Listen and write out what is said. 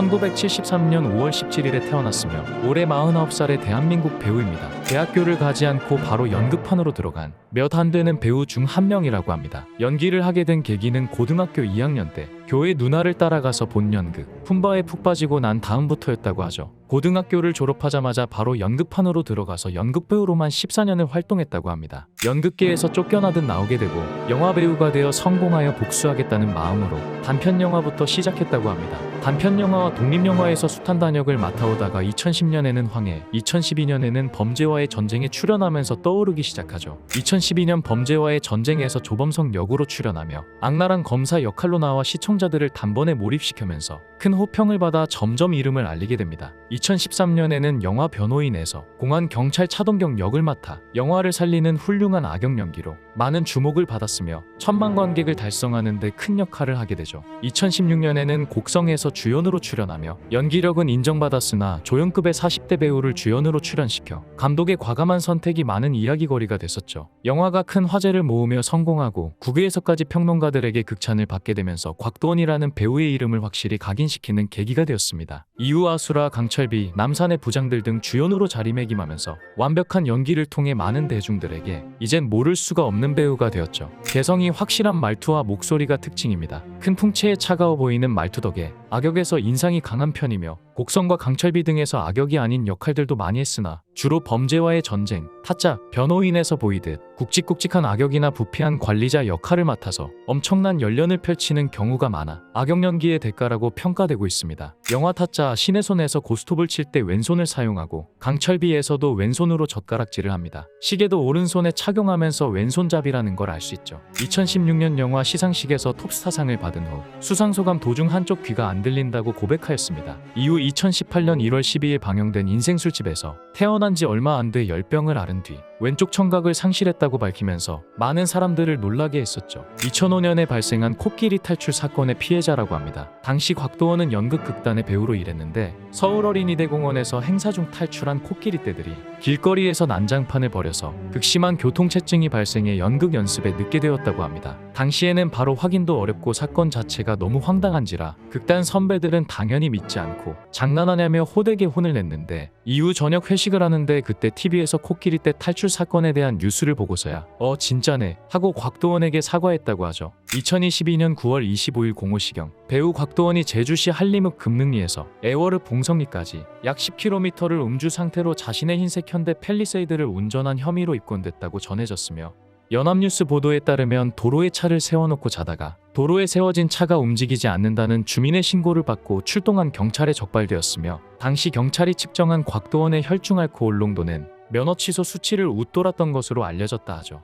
1973년 5월 17일에 태어났으며 올해 49살의 대한민국 배우입니다. 대학교를 가지 않고 바로 연극판으로 들어간 몇 안 되는 배우 중 한 명이라고 합니다. 연기를 하게 된 계기는 고등학교 2학년 때 교회 누나를 따라가서 본 연극 품바에 푹 빠지고 난 다음부터였다고 하죠. 고등학교를 졸업하자마자 바로 연극판으로 들어가서 연극 배우로만 14년을 활동했다고 합니다. 연극계에서 쫓겨나듯 나오게 되고 영화 배우가 되어 성공하여 복수하겠다는 마음으로 단편 영화부터 시작했다고 합니다. 단편 영화와 독립 영화에서 숱한 단역을 맡아오다가 2010년에는 황해, 2012년에는 범죄와의 전쟁에 출연하면서 떠오르기 시작하죠. 2012년 범죄와의 전쟁에서 조범석 역으로 출연하며 악랄한 검사 역할로 나와 시청자 들을 단번에 몰입시키면서 큰 호평을 받아 점점 이름을 알리게 됩니다. 2013년에는 영화 변호인에서 공안 경찰 차동경 역을 맡아 영화를 살리는 훌륭한 악역 연기로 많은 주목을 받았으며 천만 관객을 달성하는 데 큰 역할을 하게 되죠. 2016년에는 곡성에서 주연으로 출연하며 연기력은 인정받았으나 조연급의 40대 배우를 주연으로 출연시켜 감독의 과감한 선택이 많은 이야기거리가 됐었죠. 영화가 큰 화제를 모으며 성공하고 국외에서까지 평론가들에게 극찬을 받게 되면서 곽도 원이라는 배우의 이름을 확실히 각인시키는 계기가 되었습니다. 이후 아수라, 강철비, 남산의 부장들 등 주연으로 자리매김하면서 완벽한 연기를 통해 많은 대중들에게 이젠 모를 수가 없는 배우가 되었죠. 개성이 확실한 말투와 목소리가 특징입니다. 큰 풍채에 차가워 보이는 말투 덕에 악역에서 인상이 강한 편이며 곡성과 강철비 등에서 악역이 아닌 역할들도 많이 했으나 주로 범죄와의 전쟁, 타짜, 변호인에서 보이듯 굵직굵직한 악역이나 부패한 관리자 역할을 맡아서 엄청난 연련을 펼치는 경우가 많아 악역 연기의 대가라고 평가되고 있습니다. 영화 타짜 신의 손에서 고스톱을 칠 때 왼손을 사용하고 강철비에서도 왼손으로 젓가락질을 합니다. 시계도 오른손에 착용하면서 왼손잡이라는 걸 알 수 있죠. 2016년 영화 시상식에서 톱스타상을 받은 후 수상소감 도중 한쪽 귀가 안 들린다고 고백하였습니다. 이후 2018년 1월 12일 방영된 인생술집에서 태어난 지 얼마 안 돼 열병을 앓은 뒤 왼쪽 청각을 상실했다고 밝히면서 많은 사람들을 놀라게 했었죠. 2005년에 발생한 코끼리 탈출 사건의 피해자라고 합니다. 당시 곽도원은 연극 극단의 배우로 일했는데 서울 어린이대 공원에서 행사 중 탈출한 코끼리 떼들이 길거리에서 난장판을 벌여서 극심한 교통체증이 발생해 연극 연습에 늦게 되었다고 합니다. 당시에는 바로 확인도 어렵고 사건 자체가 너무 황당한지라 극단 선배들은 당연히 믿지 않고 장난하냐며 호되게 혼을 냈는데 이후 저녁 회식을 하는데 그때 TV에서 코끼리 떼 탈출 사건에 대한 뉴스를 보고서야. 어 진짜네. 하고 곽도원에게 사과했다고 하죠. 2022년 9월 25일 공호시경. 배우 곽도원이 제주시 한림읍 금능리에서 애월읍 봉성리까지 약 10km를 음주 상태로 자신의 흰색 현대 펠리세이드를 운전한 혐의로 입건됐다고 전해졌으며 연합뉴스 보도에 따르면 도로에 차를 세워놓고 자다가 도로에 세워진 차가 움직이지 않는다는 주민의 신고를 받고 출동한 경찰에 적발되었으며 당시 경찰이 측정한 곽도원의 혈중 알코올 농도는 면허 취소 수치를 웃돌았던 것으로 알려졌다 하죠.